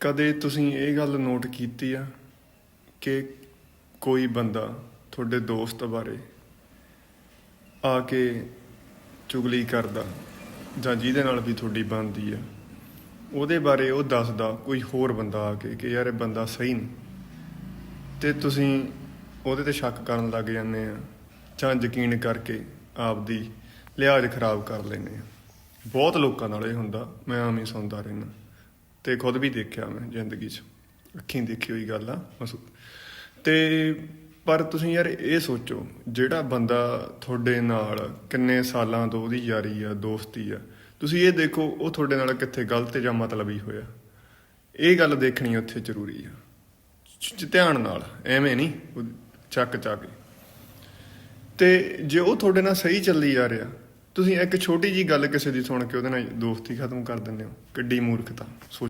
ਕਦੇ ਤੁਸੀਂ ਇਹ ਗੱਲ ਨੋਟ ਕੀਤੀ ਆ ਕਿ ਕੋਈ ਬੰਦਾ ਤੁਹਾਡੇ ਦੋਸਤ ਬਾਰੇ ਆ ਕੇ ਚੁਗਲੀ ਕਰਦਾ ਜਾਂ ਜਿਹਦੇ ਨਾਲ ਵੀ ਤੁਹਾਡੀ ਬਣਦੀ ਆ, ਉਹਦੇ ਬਾਰੇ ਉਹ ਦੱਸਦਾ, ਕੋਈ ਹੋਰ ਬੰਦਾ ਆ ਕੇ ਕਿ ਯਾਰ ਇਹ ਬੰਦਾ ਸਹੀ ਨਹੀਂ। ਤੇ ਤੁਸੀਂ ਉਹਦੇ ਤੇ ਸ਼ੱਕ ਕਰਨ ਲੱਗ ਜਾਂਦੇ ਆ ਜਾਂ ਯਕੀਨ ਕਰਕੇ ਆਪਦੀ ਲਿਹਾਜ਼ ਖਰਾਬ ਕਰ ਲੈਂਦੇ ਆ। ਬਹੁਤ ਲੋਕਾਂ ਨਾਲ ਇਹ ਹੁੰਦਾ, ਮੈਂ ਆਮ ਹੀ ਸੁਣਦਾ ਰਹਿਣਾ ਤੇ ਖੁਦ ਵੀ ਦੇਖਿਆ ਮੈਂ ਜ਼ਿੰਦਗੀ 'ਚ। ਅੱਖੀਂ ਦੇਖੀ ਹੋਈ ਗੱਲ ਆ ਮਸੂ ਤੇ ਪਰ ਤੁਸੀਂ ਯਾਰ ਇਹ ਸੋਚੋ, ਜਿਹੜਾ ਬੰਦਾ ਤੁਹਾਡੇ ਨਾਲ ਕਿੰਨੇ ਸਾਲਾਂ ਤੋਂ ਉਹਦੀ ਯਾਰੀ ਆ, ਦੋਸਤੀ ਆ, ਤੁਸੀਂ ਇਹ ਦੇਖੋ ਉਹ ਤੁਹਾਡੇ ਨਾਲ ਕਿੱਥੇ ਗਲਤ ਜਾਂ ਮਤਲਬੀ ਹੋਇਆ। ਇਹ ਗੱਲ ਦੇਖਣੀ ਉੱਥੇ ਜ਼ਰੂਰੀ ਆ। ਧਿਆਨ ਨਾਲ, ਐਵੇਂ ਨਹੀਂ, ਉਹ ਚੱਕ ਚੱਕ ਕੇ। ਤੇ ਜੇ ਉਹ ਤੁਹਾਡੇ ਨਾਲ ਸਹੀ ਚੱਲੀ ਜਾ ਰਿਹਾ, ਤੁਸੀਂ ਇੱਕ ਛੋਟੀ ਜੀ ਗੱਲ ਕਿਸੇ ਦੀ ਸੁਣ ਕੇ ਉਹਦੇ ਨਾਲ ਦੋਸਤੀ ਖਤਮ ਕਰ ਦਿੰਦੇ ਹੋ, ਕਿੱਡੀ ਮੂਰਖਤਾ, ਸੋਚ